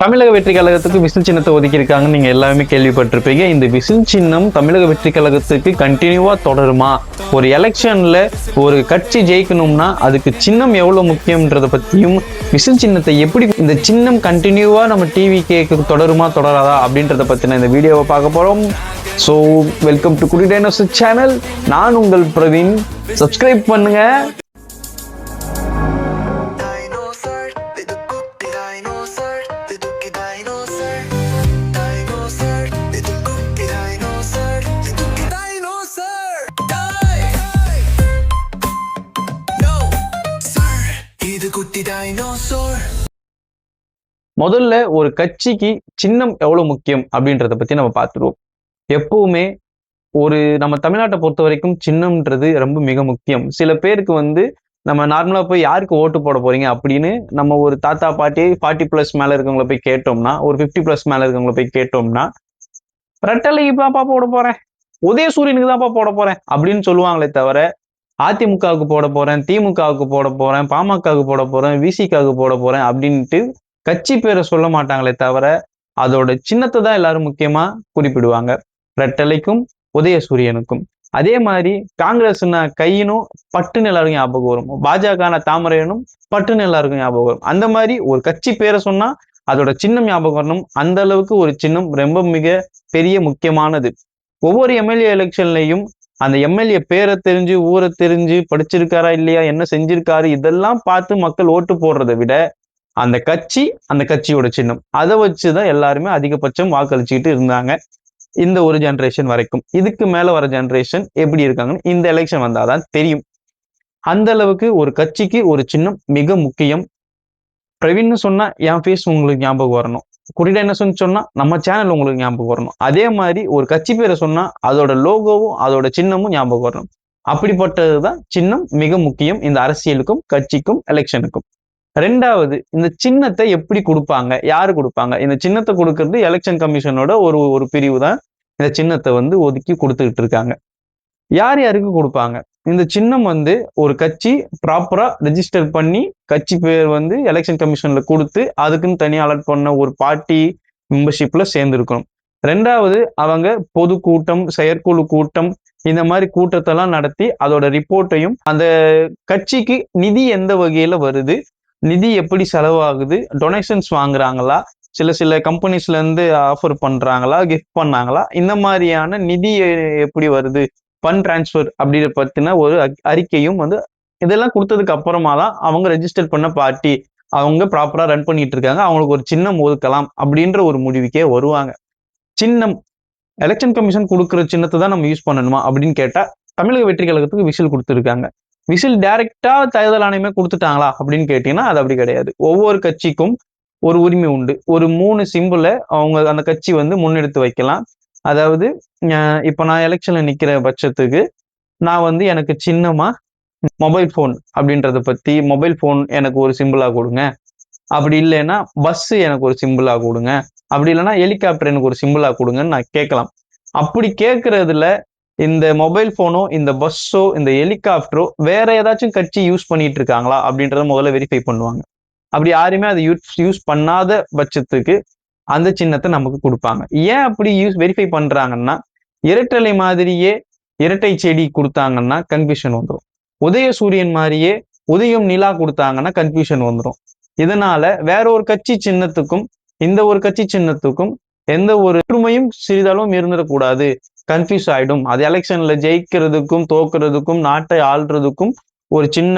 தமிழக வெற்றி கழகத்துக்கு விசில் சின்னத்தை ஒதுக்கியிருக்காங்கன்னு நீங்க எல்லாருமே கேள்விப்பட்டிருப்பீங்க. இந்த விசில் சின்னம் தமிழக வெற்றி கழகத்துக்கு கண்டினியூவா தொடருமா? ஒரு எலெக்ஷன்ல ஒரு கட்சி ஜெயிக்கணும்னா அதுக்கு சின்னம் எவ்வளவு முக்கியம்ன்றத பத்தியும் விசில் சின்னத்தை எப்படி இந்த சின்னம் கண்டினியூவா நம்ம டிவி கேக்கு தொடருமா தொடராதா அப்படின்றத பத்தின இந்த வீடியோவை பார்க்க போறோம். ஸோ வெல்கம் டு குடி டைனோஸ் சேனல் நான் உங்கள் பிரவீன். சப்ஸ்கிரைப் பண்ணுங்க. இது குட்டி டைனோசோர் முதல்ல ஒரு கட்சிக்கு சின்னம் எவ்வளவு முக்கியம் அப்படின்றத பத்தி நம்ம பார்த்துருவோம். எப்பவுமே ஒரு நம்ம தமிழ்நாட்டை பொறுத்த வரைக்கும் சின்னம்ன்றது ரொம்ப மிக முக்கியம். சில பேருக்கு வந்து நம்ம நார்மலா போய் யாருக்கு ஓட்டு போட போறீங்க அப்படின்னு நம்ம ஒரு தாத்தா பாட்டி ஃபார்ட்டி பிளஸ் மேல இருக்கவங்கள போய் கேட்டோம்னா ஒரு ஃபிஃப்டி பிளஸ் மேல இருக்கவங்கள போய் கேட்டோம்னா ரெட்டலைக்கு பாப்பா போட போறேன். உதயசூரியனுக்கு தான்ப்பா போட போறேன் அப்படின்னு சொல்லுவாங்களே தவிர அதிமுகவுக்கு போட போறேன் திமுகவுக்கு போட போறேன் பாமகவுக்கு போட போறேன் விசிகாவுக்கு போட போறேன் அப்படின்ட்டு கட்சி பேரை சொல்ல மாட்டாங்களே தவிர அதோட சின்னத்தை தான் எல்லாரும் முக்கியமா குறிப்பிடுவாங்க. ரெட்டலைக்கும் உதயசூரியனுக்கும். அதே மாதிரி காங்கிரஸ்னா கையினும் பட்டுன்னு எல்லாருக்கும் ஞாபகம் வரும். பாஜக தாமரையனும் பட்டுன்னு எல்லாருக்கும் ஞாபகம் வரும். அந்த மாதிரி ஒரு கட்சி பேரை சொன்னா அதோட சின்னம் ஞாபகம் வரணும். அந்த அளவுக்கு ஒரு சின்னம் ரொம்ப மிக பெரிய முக்கியமானது. ஒவ்வொரு எம்எல்ஏ எலெக்ஷன்லையும் அந்த எம்எல்ஏ பேரை தெரிஞ்சு ஊரை தெரிஞ்சு படிச்சிருக்காரா இல்லையா என்ன செஞ்சிருக்காரு இதெல்லாம் பார்த்து மக்கள் ஓட்டு போடுறதை விட அந்த கட்சி அந்த கட்சியோட சின்னம். அதை வச்சுதான் எல்லாருமே அதிகபட்சம் வாக்களிச்சுக்கிட்டு இருந்தாங்க இந்த ஒரு ஜென்ரேஷன் வரைக்கும். இதுக்கு மேல வர ஜென்ரேஷன் எப்படி இருக்காங்கன்னு இந்த எலெக்ஷன் வந்தாதான் தெரியும். அந்த அளவுக்கு ஒரு கட்சிக்கு ஒரு சின்னம் மிக முக்கியம். பிரவீன் சொன்னா என் ஃபேஸ் உங்களுக்கு ஞாபகம் வரணும். குறியீடாக என்ன சொன்னு சொன்னா நம்ம சேனல் உங்களுக்கு ஞாபகம் வரணும். அதே மாதிரி ஒரு கட்சி பேரை சொன்னா அதோட லோகோவும் அதோட சின்னமும் ஞாபகம் வரணும். அப்படிப்பட்டதுதான் சின்னம் மிக முக்கியம் இந்த அரசியலுக்கும் கட்சிக்கும் எலெக்ஷனுக்கும் ரெண்டாவது இந்த சின்னத்தை எப்படி கொடுப்பாங்க? யாரு கொடுப்பாங்க? இந்த சின்னத்தை கொடுக்கறது எலெக்ஷன் கமிஷனோட ஒரு ஒரு பிரிவு தான் இந்த சின்னத்தை வந்து ஒதுக்கி கொடுத்துக்கிட்டு இருக்காங்க. யார் யாருக்கு கொடுப்பாங்க? இந்த சின்னம் வந்து ஒரு கட்சி ப்ராப்பரா ரெஜிஸ்டர் பண்ணி கட்சி பேர் வந்து எலெக்ஷன் கமிஷன்ல கொடுத்து அதுக்குன்னு தனியாக அலர்ட் பண்ண ஒரு பார்ட்டி மெம்பர்ஷிப்ல சேர்ந்துருக்கணும். ரெண்டாவது அவங்க பொதுக்கூட்டம் செயற்குழு கூட்டம் இந்த மாதிரி கூட்டத்தெல்லாம் நடத்தி அதோட ரிப்போர்ட்டையும் அந்த கட்சிக்கு நிதி எந்த வகையில வருது நிதி எப்படி செலவாகுது டொனேஷன்ஸ் வாங்குறாங்களா சில சில கம்பெனிஸ்ல இருந்து ஆஃபர் பண்றாங்களா கிஃப்ட் பண்ணாங்களா இந்த மாதிரியான நிதி எப்படி வருது ஃபண்ட் டிரான்ஸ்ஃபர் அப்படின்ற பத்தின ஒரு அறிக்கையும் வந்து இதெல்லாம் கொடுத்ததுக்கு அப்புறமா தான் அவங்க ரெஜிஸ்டர் பண்ண பார்ட்டி அவங்க ப்ராப்பரா ரன் பண்ணிட்டு இருக்காங்க. அவங்களுக்கு ஒரு சின்னம் ஒதுக்கலாம் அப்படின்ற ஒரு முடிவுக்கே வருவாங்க. சின்னம் எலெக்ஷன் கமிஷன் கொடுக்குற சின்னத்தை தான் நம்ம யூஸ் பண்ணணுமா அப்படின்னு கேட்டா தமிழக வெற்றி கழகத்துக்கு விசில் கொடுத்துருக்காங்க. விசில் டைரக்டா தேர்தல் ஆணையமே கொடுத்துட்டாங்களா அப்படின்னு கேட்டீங்கன்னா அது அப்படி கிடையாது. ஒவ்வொரு கட்சிக்கும் ஒரு உரிமை உண்டு. ஒரு மூணு சிம்பிளை அவங்க அந்த கட்சி வந்து முன்னெடுத்து வைக்கலாம். அதாவது இப்போ நான் எலெக்ஷன்ல நிக்கிற பட்சத்துக்கு நான் வந்து எனக்கு சின்னமா மொபைல் ஃபோன் அப்படின்றத பத்தி மொபைல் ஃபோன் எனக்கு ஒரு சிம்பிளா கொடுங்க. அப்படி இல்லைன்னா பஸ் எனக்கு ஒரு சிம்பிளா கொடுங்க. அப்படி இல்லைன்னா ஹெலிகாப்டர் எனக்கு ஒரு சிம்பிளா கொடுங்கன்னு நான் கேட்கலாம். அப்படி கேட்கறதுல இந்த மொபைல் ஃபோனோ இந்த பஸ்ஸோ இந்த ஹெலிகாப்டரோ வேற ஏதாச்சும் கட்சி யூஸ் பண்ணிட்டு இருக்காங்களா அப்படின்றத முதல்ல வெரிஃபை பண்ணுவாங்க. அப்படி யாருமே அதை யூஸ் யூஸ் பண்ணாத பட்சத்துக்கு அந்த சின்னத்தை நமக்கு கொடுப்பாங்க. ஏன் அப்படி யூஸ் வெரிஃபை பண்றாங்கன்னா இரட்டலை மாதிரியே இரட்டை செடி கொடுத்தாங்கன்னா கன்ஃபியூஷன் வந்துடும் உதய சூரியன் மாதிரியே உதயம் நிலா கொடுத்தாங்கன்னா கன்ஃபியூஷன் வந்துடும் இதனால வேற ஒரு கட்சி சின்னத்துக்கும் இந்த ஒரு கட்சி சின்னத்துக்கும் எந்த ஒரு ஒற்றுமையும் சிறிதளவும் இருந்துடக்கூடாது. கன்ஃபியூஸ் ஆயிடும். அது எலெக்ஷன்ல ஜெயிக்கிறதுக்கும் தோக்குறதுக்கும் நாட்டை ஆள்றதுக்கும் ஒரு சின்ன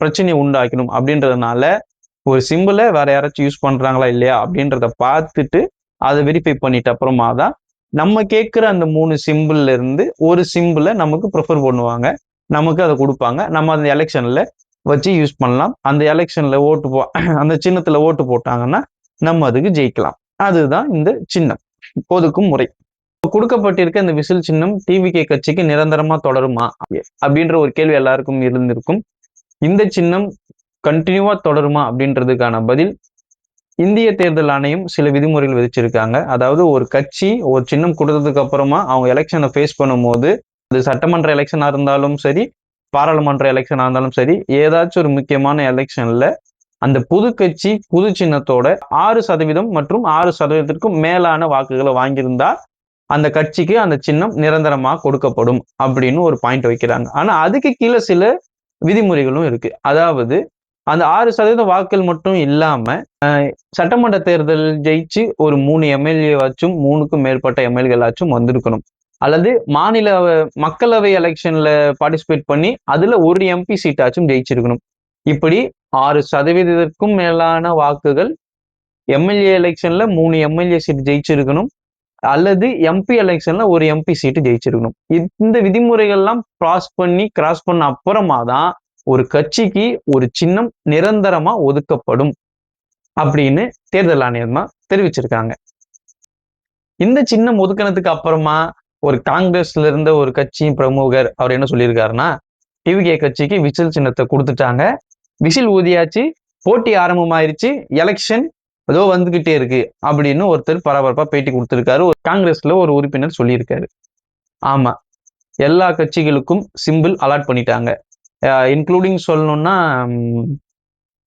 பிரச்சனையை உண்டாக்கணும் அப்படின்றதுனால ஒரு சிம்பிளை வேற யாராச்சும் யூஸ் பண்றாங்களா இல்லையா அப்படின்றத பார்த்துட்டு அதை வெரிஃபை பண்ணிட்ட அப்புறமா தான் நம்ம கேட்குற அந்த மூணு சிம்பிள்ல இருந்து ஒரு சிம்பிளை நமக்கு ப்ரிஃபர் பண்ணுவாங்க. நமக்கு அதை கொடுப்பாங்க. நம்ம அந்த எலெக்ஷன்ல வச்சு யூஸ் பண்ணலாம். அந்த எலெக்ஷன்ல ஓட்டு போ அந்த சின்னத்துல ஓட்டு போட்டாங்கன்னா நம்ம அதுக்கு ஜெயிக்கலாம். அதுதான் இந்த சின்னம். ஒதுக்கும் முறை. இப்ப கொடுக்கப்பட்டிருக்க இந்த விசில் சின்னம் டிவிகே கட்சிக்கு நிரந்தரமா தொடருமா அப்படின்ற ஒரு கேள்வி எல்லாருக்கும் இருந்திருக்கும். இந்த சின்னம் கண்டினியூவா தொடருமா அப்படின்றதுக்கான பதில் இந்திய தேர்தல் ஆணையம் சில விதிமுறைகள் விதிச்சிருக்காங்க. அதாவது ஒரு கட்சி ஒரு சின்னம் கொடுத்ததுக்கு அப்புறமா அவங்க எலெக்ஷனை ஃபேஸ் பண்ணும்போது அது சட்டமன்ற எலெக்ஷனாக இருந்தாலும் சரி பாராளுமன்ற எலெக்ஷனாக இருந்தாலும் சரி ஏதாச்சும் ஒரு முக்கியமான எலெக்ஷன்ல அந்த புது கட்சி புது சின்னத்தோட ஆறு சதவீதம் மற்றும் ஆறு சதவீதத்திற்கும் மேலான வாக்குகளை வாங்கியிருந்தா அந்த கட்சிக்கு அந்த சின்னம் நிரந்தரமாக கொடுக்கப்படும் அப்படின்னு ஒரு பாயிண்ட் வைக்கிறாங்க. ஆனா அதுக்கு கீழே சில விதிமுறைகளும் இருக்கு. அதாவது அந்த ஆறு சதவீத வாக்குகள் மட்டும் இல்லாம சட்டமன்ற தேர்தல் ஜெயிச்சு ஒரு மூணு எம்எல்ஏவாச்சும் மூணுக்கும் மேற்பட்ட எம்எல்ஏகளாச்சும் வந்திருக்கணும். அல்லது மாநில மக்களவை எலெக்ஷன்ல பார்ட்டிசிபேட் பண்ணி அதுல ஒரு எம்பி சீட்டாச்சும் ஜெயிச்சிருக்கணும். இப்படி ஆறு சதவீதத்திற்கும் மேலான வாக்குகள் எம்எல்ஏ எலெக்ஷன்ல மூணு எம்எல்ஏ சீட் ஜெயிச்சிருக்கணும். அல்லது எம்பி எலெக்ஷன்ல ஒரு எம்பி சீட்டு ஜெயிச்சிருக்கணும். இந்த விதிமுறைகள்லாம் கிராஸ் பண்ணி கிராஸ் பண்ண அப்புறமா தான் ஒரு கட்சிக்கு ஒரு சின்னம் நிரந்தரமா ஒதுக்கப்படும் அப்படின்னு தேர்தல் ஆணையம் தெரிவிச்சிருக்காங்க. இந்த சின்னம் ஒதுக்கினதுக்கு அப்புறமா ஒரு காங்கிரஸ்ல இருந்த ஒரு கட்சியின் பிரமுகர் அவர் என்ன சொல்லியிருக்காருன்னா டிவிகே கட்சிக்கு விசில் சின்னத்தை கொடுத்துட்டாங்க. விசில் ஊதியாச்சு போட்டி ஆரம்பமாயிருச்சு எலெக்ஷன் ஏதோ வந்துகிட்டே இருக்கு அப்படின்னு ஒருத்தர் பரபரப்பா பேட்டி கொடுத்திருக்காரு. ஒரு காங்கிரஸ்ல ஒரு உறுப்பினர் சொல்லியிருக்காரு. ஆமா எல்லா கட்சிகளுக்கும் சிம்பிள் அலாட் பண்ணிட்டாங்க. இன்க்ளூடிங் சொல்லணும்னா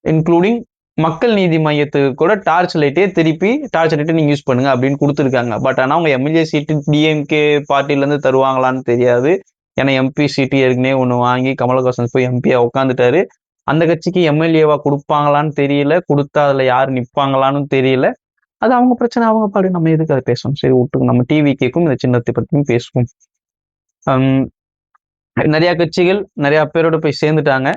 இன்க்ளூடிங் மக்கள் நீதி மையத்துக்கு கூட டார்ச் லைட்டே திருப்பி டார்ச் லைட்டை நீங்கள் யூஸ் பண்ணுங்க அப்படின்னு கொடுத்துருக்காங்க. பட் ஆனால் அவங்க எம்எல்ஏ சீட்டு டிஎம்கே பார்ட்டிலேருந்து தருவாங்களான்னு தெரியாது. ஏன்னா எம்பி சீட்டு ஏற்கனவே ஒன்று வாங்கி கமலஹாசன் போய் எம்பியா உட்காந்துட்டாரு அந்த கட்சிக்கு எம்எல்ஏவா கொடுப்பாங்களான்னு தெரியல. கொடுத்தா அதில் யார் நிற்பாங்களான்னு தெரியல. அது அவங்க பிரச்சனை அவங்க பாடு. நம்ம எதுக்கு அதை பேசணும்? சரி விட்டுங்க நம்ம டிவி கேக்கும் இந்த சின்னத்தை பற்றியும் பேசுவோம். நிறைய கட்சிகள் நிறைய பேரோட போய் சேர்ந்துட்டாங்க.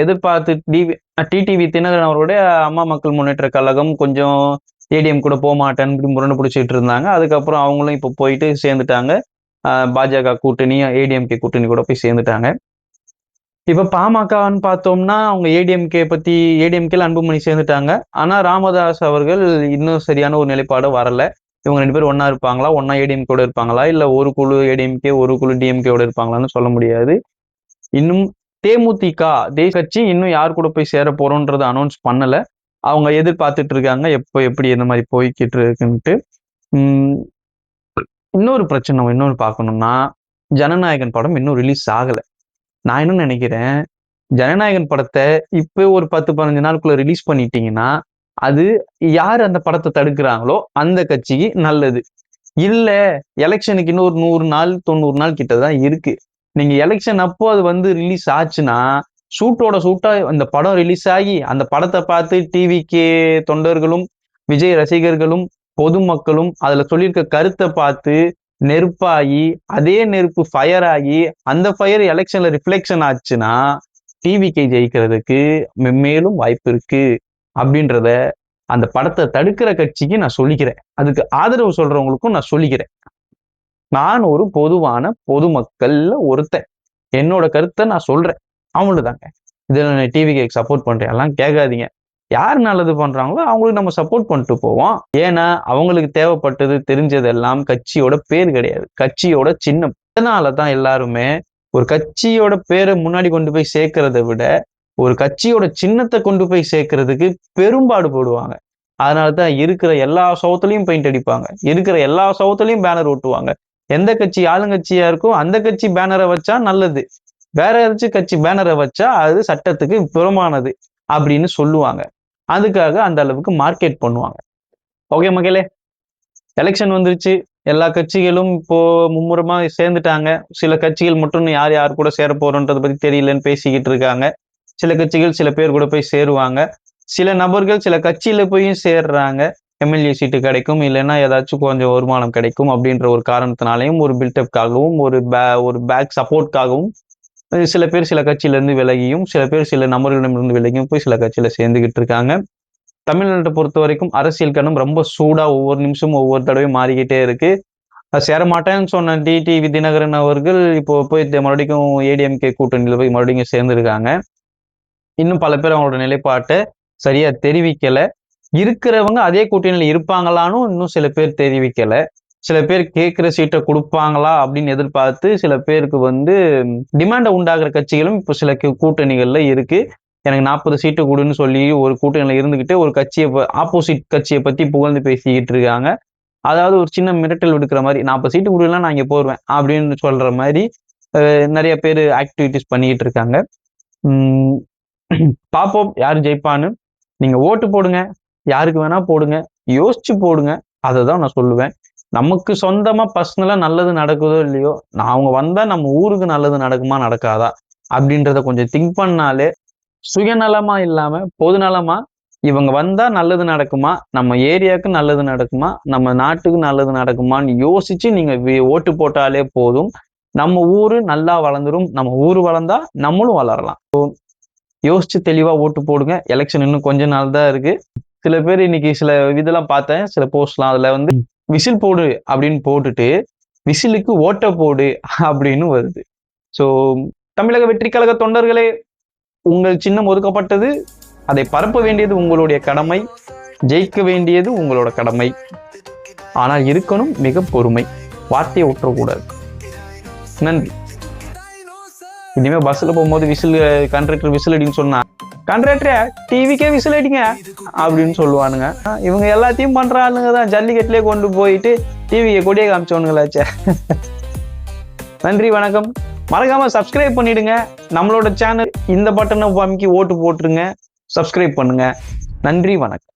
எதிர்பார்த்து டிவி டிடிவி தினகரன் அவருடைய அம்மா மக்கள் முன்னேற்ற கழகம் கொஞ்சம் ஏடிஎம் கூட போக மாட்டேன்னு முரண்டு பிடிச்சிட்டு இருந்தாங்க. அதுக்கப்புறம் அவங்களும் இப்போ போயிட்டு சேர்ந்துட்டாங்க. பாஜக கூட்டணி ஏடிஎம்கே கூட்டணி கூட போய் சேர்ந்துட்டாங்க. இப்போ பாமகன்னு பார்த்தோம்னா அவங்க ஏடிஎம்கே பற்றி ஏடிஎம்கேல அன்புமணி சேர்ந்துட்டாங்க. ஆனால் ராமதாஸ் அவர்கள் இன்னும் சரியான ஒரு நிலைப்பாடு வரல. இவங்க ரெண்டு பேரும் ஒன்றா இருப்பாங்களா? ஒன்றா ஏடிஎம் கூட இருப்பாங்களா? இல்ல ஒரு குழு ஏடிஎம்கே ஒரு குழு டிஎம்கேவோட இருப்பாங்களான்னு சொல்ல முடியாது. இன்னும் தேமுதிக தேசிய கட்சி இன்னும் யார் கூட போய் சேர போறோன்றத அனௌன்ஸ் பண்ணல. அவங்க எதிர்பார்த்துட்டு இருக்காங்க. எப்போ எப்படி எந்த மாதிரி போய்கிட்டு இருக்குன்ட்டு. உம் இன்னொரு பிரச்சனை இன்னொரு பார்க்கணும்னா ஜனநாயகன் படம் இன்னும் ரிலீஸ் ஆகல. நான் என்ன நினைக்கிறேன்? ஜனநாயகன் படத்தை இப்போ ஒரு பத்து பதினஞ்சு நாளுக்குள்ள ரிலீஸ் பண்ணிட்டீங்கன்னா அது யார் அந்த படத்தை தடுக்கிறாங்களோ அந்த கட்சிக்கு நல்லது. இல்ல எலெக்ஷனுக்கு இன்னும் ஒரு நூறு நாள் தொண்ணூறு நாள் கிட்ட தான் இருக்கு. நீங்க எலெக்ஷன் அப்போ அது வந்து ரிலீஸ் ஆச்சுன்னா ஷூட்டோட ஷூட்டா அந்த படம் ரிலீஸ் ஆகி அந்த படத்தை பார்த்து டிவிக்கு தொண்டர்களும் விஜய் ரசிகர்களும் பொதுமக்களும் அதுல சொல்லியிருக்க கருத்தை பார்த்து நெருப்பாகி அதே நெருப்பு ஃபயர் ஆகி அந்த ஃபயர் எலெக்ஷன்ல ரிஃப்ளெக்ஷன் ஆச்சுன்னா டிவிக்கு ஜெயிக்கிறதுக்கு மென்மேலும் வாய்ப்பு இருக்கு. அப்படின்றத அந்த படத்தை தடுக்கிற கட்சிக்கு நான் சொல்லிக்கிறேன். அதுக்கு ஆதரவு சொல்றவங்களுக்கும் நான் சொல்லிக்கிறேன். நான் ஒரு பொதுவான பொதுமக்கள்ல ஒருத்தன். என்னோட கருத்தை நான் சொல்றேன். அவ்வளவுதாங்க. இதுல கேக் சப்போர்ட் பண்றேன். எல்லாம் கேட்காதீங்க. யார் நல்லது பண்றாங்களோ அவங்களுக்கு நம்ம சப்போர்ட் பண்ணிட்டு போவோம். ஏன்னா அவங்களுக்கு தேவைப்பட்டது தெரிஞ்சதெல்லாம் கட்சியோட பேர் கிடையாது. கட்சியோட சின்னம். அதனால தான் எல்லாருமே ஒரு கட்சியோட பேரை முன்னாடி கொண்டு போய் சேர்க்கறதை விட ஒரு கட்சியோட சின்னத்தை கொண்டு போய் சேர்க்கறதுக்கு பெரும்பாடு போடுவாங்க. அதனால தான் இருக்கிற எல்லா சவுத்துலயும் பெயிண்ட் அடிப்பாங்க. இருக்கிற எல்லா சவுத்துலயும் பேனர் ஓட்டுவாங்க எந்த கட்சி ஆளுங்கட்சியா இருக்கோ அந்த கட்சி பேனரை வச்சா நல்லது. வேற ஏதாச்சும் கட்சி பேனரை வச்சா அது சட்டத்துக்கு புறமானது அப்படின்னு சொல்லுவாங்க. அதுக்காக அந்த அளவுக்கு மார்க்கெட் பண்ணுவாங்க. ஓகே மக்களே எலெக்ஷன் வந்துருச்சு. எல்லா கட்சிகளும் இப்போ மும்முரமா சேர்ந்துட்டாங்க. சில கட்சிகள் மட்டும் யார் யார் கூட சேர போறோன்றதை பத்தி தெரியலன்னு பேசிக்கிட்டு இருக்காங்க. சில கட்சிகள் சில பேர் கூட போய் சேருவாங்க. சில நபர்கள் சில கட்சியில போயும் சேர்றாங்க. எம்எல்ஏ சீட்டு கிடைக்கும் இல்லைன்னா ஏதாச்சும் கொஞ்சம் வருமானம் கிடைக்கும் அப்படின்ற ஒரு காரணத்தினாலையும் ஒரு பில்டப்காகவும் ஒரு பே ஒரு பேக் சப்போர்ட்காகவும் சில பேர் சில கட்சியிலேருந்து விலகியும் சில பேர் சில நபர்களிடமிருந்து விலகியும் போய் சில கட்சியில் சேர்ந்துக்கிட்டு இருக்காங்க. தமிழ்நாட்டை பொறுத்த வரைக்கும் அரசியல் கணம் ரொம்ப சூடாக ஒவ்வொரு நிமிஷமும் ஒவ்வொரு தடவையும் மாறிக்கிட்டே இருக்கு. அது சேர மாட்டேன்னு சொன்ன டிடிவி தினகரன் அவர்கள் இப்போ போய் மறுபடியும் ஏடிஎம்கே கூட்டணியில் போய் மறுபடியும் சேர்ந்துருக்காங்க. இன்னும் பல பேர் அவங்களோட நிலைப்பாட்டை சரியா தெரிவிக்கல. இருக்கிறவங்க அதே கூட்டணியில் இருப்பாங்களான்னு இன்னும் சில பேர் தெரிவிக்கல. சில பேர் கேட்குற சீட்டை கொடுப்பாங்களா அப்படின்னு எதிர்பார்த்து சில பேருக்கு வந்து டிமாண்டை உண்டாகிற கட்சிகளும் இப்போ சில கூட்டணிகளில் கூட்டணிகள்ல இருக்கு. எனக்கு நாற்பது சீட்டு கொடுன்னு சொல்லி ஒரு கூட்டணியில் இருந்துக்கிட்டு ஒரு கட்சியை ஆப்போசிட் கட்சியை பற்றி புகழ்ந்து பேசிக்கிட்டு இருக்காங்க. அதாவது ஒரு சின்ன மிரட்டல் விடுக்கிற மாதிரி நாற்பது சீட்டு கொடுக்கலாம் நான் இங்கே போடுவேன் அப்படின்னு சொல்கிற மாதிரி நிறைய பேர் ஆக்டிவிட்டிஸ் பண்ணிக்கிட்டு இருக்காங்க. பார்ப்போம் யார் ஜெயிப்பான்னு. நீங்க ஓட்டு போடுங்க யாருக்கு வேணா போடுங்க யோசிச்சு போடுங்க அதை தான் நான் சொல்லுவேன். நமக்கு சொந்தமா பர்சனலா நல்லது நடக்குதோ இல்லையோ நான் அவங்க வந்தா நம்ம ஊருக்கு நல்லது நடக்குமா நடக்காதா அப்படின்றத கொஞ்சம் திங்க் பண்ணாலே சுயநலமா இல்லாம பொதுநலமா இவங்க வந்தா நல்லது நடக்குமா நம்ம ஏரியாவுக்கு நல்லது நடக்குமா நம்ம நாட்டுக்கு நல்லது நடக்குமான்னு யோசிச்சு நீங்க ஓட்டு போட்டாலே போதும். நம்ம ஊரு நல்லா வளர்ந்துரும் நம்ம ஊரு வளர்ந்தா நம்மளும் வளரலாம். யோசிச்சு தெளிவா ஓட்டு போடுங்க. எலெக்ஷன் இன்னும் கொஞ்ச நாள் தான் இருக்கு. சில பேர் இன்னைக்கு சில இதெல்லாம் பார்த்தேன். சில போஸ்ட்லாம் அதுல வந்து விசில் போடு அப்படின்னு போட்டுட்டு விசிலுக்கு ஓட்ட போடு அப்படின்னு வருது. ஸோ தமிழக வெற்றி கழக தொண்டர்களே உங்கள் சின்னம் ஒதுக்கப்பட்டது. அதை பரப்ப வேண்டியது உங்களுடைய கடமை. ஜெயிக்க வேண்டியது உங்களோட கடமை. ஆனால் இருக்கணும் மிக பொறுமை. வார்த்தையை விட்டுறக்கூடாது நன்றி. இனிமே பஸ்ல போகும்போது விசில் கண்ட்ரக்டர் விசில் அடின்னு சொன்னா கண்ட்ரக்டரே டிவிக்கே விசில் அடிங்க அப்படின்னு சொல்லுவானுங்க. இவங்க எல்லாத்தையும் பண்ற ஆளுங்க தான். ஜல்லிக்கட்டுலயே கொண்டு போயிட்டு டிவியை கொடியே காமிச்சவனுங்களாச்சே. நன்றி வணக்கம். மறக்காம சப்ஸ்கிரைப் பண்ணிடுங்க. நம்மளோட சேனல் இந்த பட்டனை அமைக்கி ஓட்டு போட்டுருங்க. சப்ஸ்கிரைப் பண்ணுங்க. நன்றி வணக்கம்.